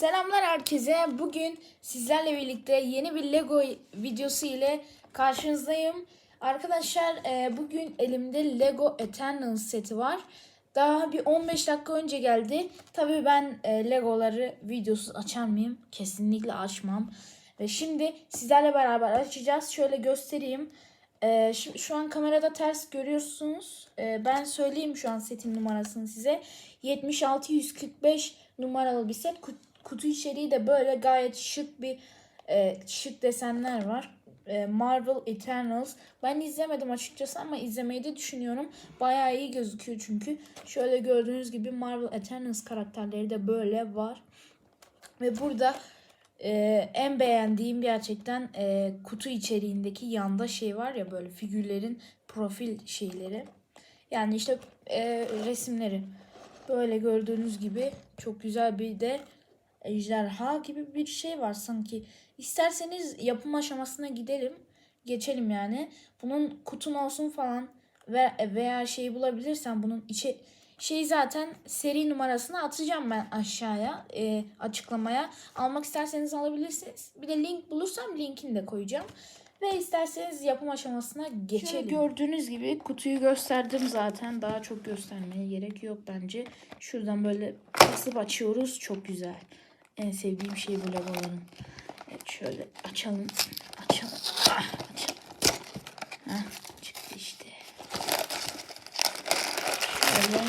Selamlar herkese. Bugün sizlerle birlikte yeni bir Lego videosu ile karşınızdayım. Arkadaşlar e, bugün elimde Lego Eternal seti var. Daha bir 15 dakika önce geldi. Tabii ben e, Legoları videosuz açar mıyım? Kesinlikle açmam. Ve şimdi sizlerle beraber açacağız. Şöyle göstereyim. E, şimdi şu an kamerada ters görüyorsunuz. Ben söyleyeyim şu an setin numarasını size. 76-145 numaralı bir set. Kut- Kutu içeriği de böyle gayet şık bir e, şık desenler var. E, Marvel Eternals. Ben izlemedim açıkçası ama izlemeyi de düşünüyorum. Bayağı iyi gözüküyor çünkü. Şöyle gördüğünüz gibi Marvel Eternals karakterleri de böyle var. Ve burada e, en beğendiğim gerçekten e, kutu içeriğindeki yanda şey var ya böyle figürlerin profil şeyleri. Yani işte e, resimleri. Böyle gördüğünüz gibi çok güzel bir de ejderha gibi bir şey var sanki. İsterseniz yapım aşamasına gidelim. Geçelim yani. Bunun kutun olsun falan ve veya şeyi bulabilirsem bunun içi şey zaten seri numarasını atacağım ben aşağıya e, açıklamaya. Almak isterseniz alabilirsiniz. Bir de link bulursam linkini de koyacağım. Ve isterseniz yapım aşamasına geçelim. gördüğünüz gibi kutuyu gösterdim zaten. Daha çok göstermeye gerek yok bence. Şuradan böyle basıp açıyoruz. Çok güzel. En sevdiğim şey bu legoların. Evet şöyle açalım. Açalım. Ah, açalım. Heh, çıktı işte. Şöyle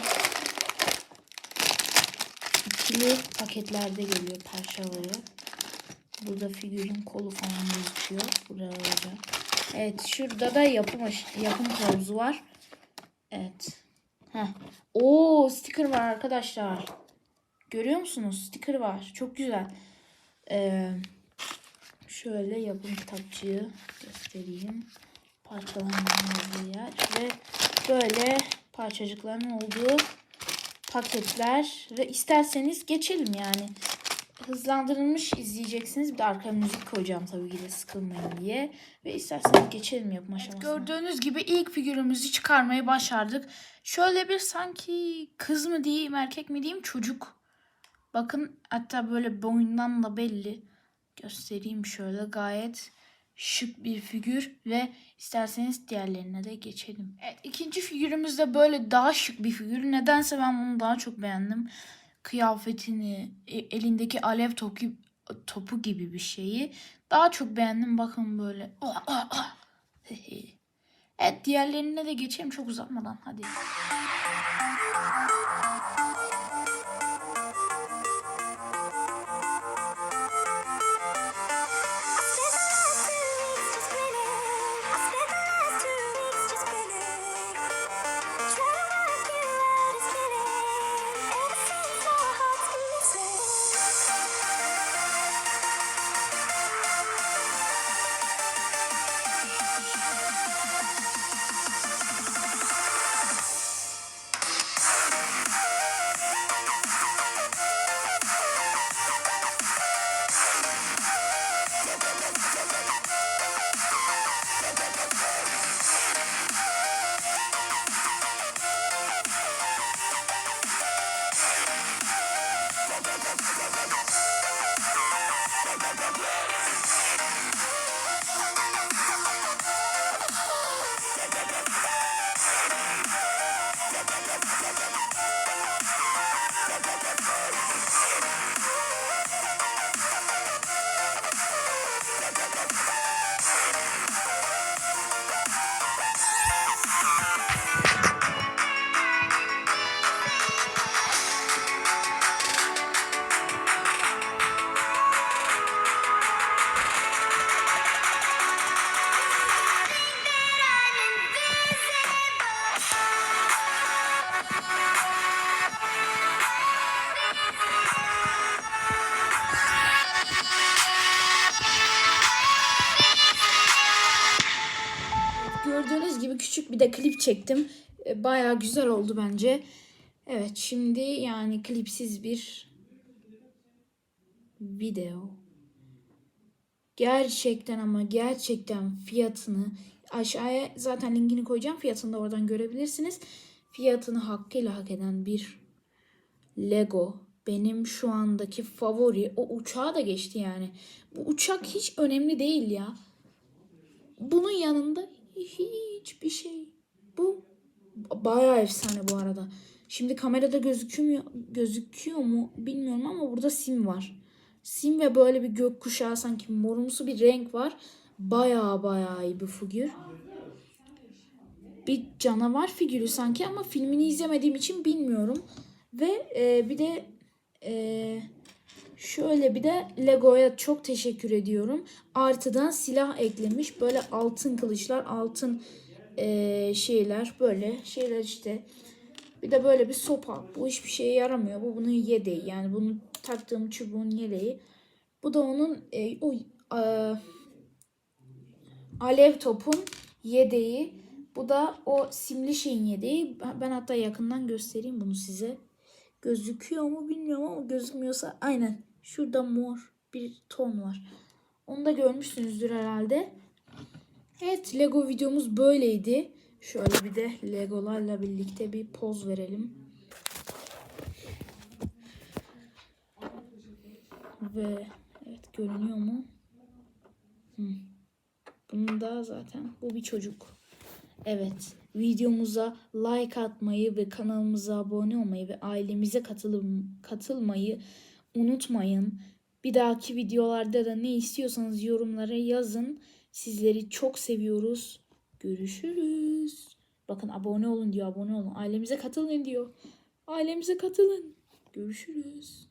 ikili paketlerde geliyor parçaları. Burada figürün kolu falan gözüküyor. Buralarda. Evet şurada da yapım yapım kılavuzu var. Evet. Heh. Oo sticker var arkadaşlar. Görüyor musunuz? Sticker var. Çok güzel. Ee, şöyle yapım kitapçığı göstereyim. Parçalanma olduğu yer ve böyle parçacıkların olduğu paketler ve isterseniz geçelim yani. Hızlandırılmış izleyeceksiniz. Bir de arkaya müzik koyacağım tabii ki de sıkılmayın diye. Ve isterseniz geçelim yapım aşamasına. gördüğünüz gibi ilk figürümüzü çıkarmayı başardık. Şöyle bir sanki kız mı diyeyim erkek mi diyeyim çocuk. Bakın hatta böyle boyundan da belli. Göstereyim şöyle gayet şık bir figür ve isterseniz diğerlerine de geçelim. Evet, ikinci figürümüz de böyle daha şık bir figür. Nedense ben bunu daha çok beğendim. Kıyafetini, e- elindeki alev topu, topu gibi bir şeyi daha çok beğendim. Bakın böyle. Ah, ah, ah. evet diğerlerine de geçelim çok uzatmadan hadi. Bir de klip çektim. E, Bayağı güzel oldu bence. Evet şimdi yani klipsiz bir video. Gerçekten ama gerçekten fiyatını aşağıya zaten linkini koyacağım. Fiyatını da oradan görebilirsiniz. Fiyatını hakkıyla hak eden bir Lego benim şu andaki favori o uçağı da geçti yani. Bu uçak hiç önemli değil ya. Bunun yanında hiçbir şey. Bu bayağı efsane bu arada. Şimdi kamerada gözükmüyor gözüküyor mu bilmiyorum ama burada sim var. Sim ve böyle bir gökkuşağı sanki morumsu bir renk var. Bayağı bayağı iyi bir figür. Bir canavar figürü sanki ama filmini izlemediğim için bilmiyorum. Ve e, bir de e, şöyle bir de Lego'ya çok teşekkür ediyorum. Artıdan silah eklemiş. Böyle altın kılıçlar, altın e, şeyler böyle şeyler işte. Bir de böyle bir sopa. Bu hiçbir şeye yaramıyor. Bu bunun yedeği. Yani bunu taktığım çubuğun yedeği. Bu da onun e, o e, alev topun yedeği. Bu da o simli şeyin yedeği. Ben hatta yakından göstereyim bunu size. Gözüküyor mu bilmiyorum ama gözükmüyorsa aynen. Şurada mor bir ton var. Onu da görmüşsünüzdür herhalde. Evet Lego videomuz böyleydi. Şöyle bir de Legolarla birlikte bir poz verelim. Ve evet görünüyor mu? Hı. Bunun da zaten bu bir çocuk. Evet videomuza like atmayı ve kanalımıza abone olmayı ve ailemize katılım, katılmayı unutmayın. Bir dahaki videolarda da ne istiyorsanız yorumlara yazın. Sizleri çok seviyoruz. Görüşürüz. Bakın abone olun diyor abone olun. Ailemize katılın diyor. Ailemize katılın. Görüşürüz.